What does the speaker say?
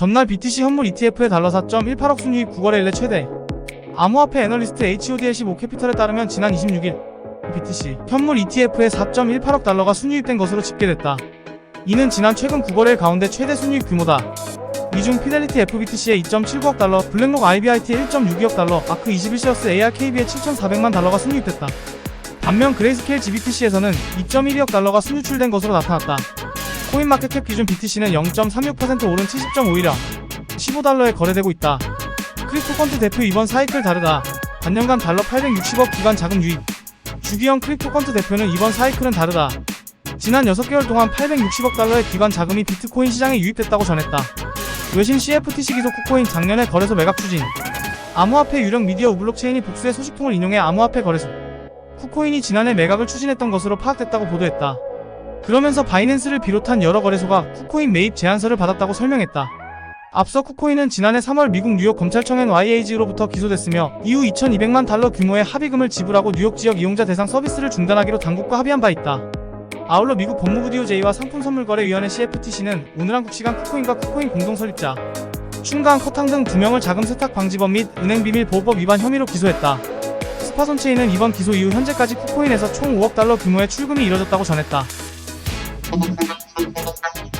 전날 BTC 현물 ETF의 달러 4.18억 순이익 9거래 일례 최대. 암호화폐 애널리스트 HOD의 15 캐피털에 따르면 지난 26일 BTC 현물 ETF에 4.18억 달러가 순이익된 것으로 집계됐다. 이는 지난 최근 9거래일 가운데 최대 순이익 규모다. 이중 피델리티 FBTC의 2.79억 달러, 블랙록 IBIT의 1.62억 달러, 아크 21시어스 ARKB의 7,400만 달러가 순이익됐다. 반면 그레이스케일 GBTC에서는 2.12억 달러가 순유출된 것으로 나타났다. 코인마켓캡 기준 BTC는 0.36% 오른 70.5일화 15달러에 거래되고 있다. 크립토펀드 대표 이번 사이클 다르다. 반년간 달러 860억 기관 자금 유입. 주기형 크립토펀드 대표는 이번 사이클은 다르다. 지난 6개월 동안 860억 달러의 기관 자금이 비트코인 시장에 유입됐다고 전했다. 외신 CFTC 기속 쿠코인 작년에 거래소 매각 추진. 암호화폐 유령 미디어 블록체인이 복수의 소식통을 인용해 암호화폐 거래소 쿠코인이 지난해 매각을 추진했던 것으로 파악됐다고 보도했다. 그러면서 바이낸스를 비롯한 여러 거래소가 쿠코인 매입 제안서를 받았다고 설명했다. 앞서 쿠코인은 지난해 3월 미국 뉴욕 검찰청 NYAG로부터 기소됐으며 이후 2200만 달러 규모의 합의금을 지불하고 뉴욕 지역 이용자 대상 서비스를 중단하기로 당국과 합의한 바 있다. 아울러 미국 법무부 DOJ와 상품선물거래위원회 CFTC는 오늘 한국 시간 쿠코인과 쿠코인 공동 설립자 춘강 커탕 등 2명을 자금 세탁 방지법 및 은행 비밀 보호법 위반 혐의로 기소했다. 스파손체인은 이번 기소 이후 현재까지 쿠코인에서 총 5억 달러 규모의 출금이 이뤄졌다고 전했다. Thank you.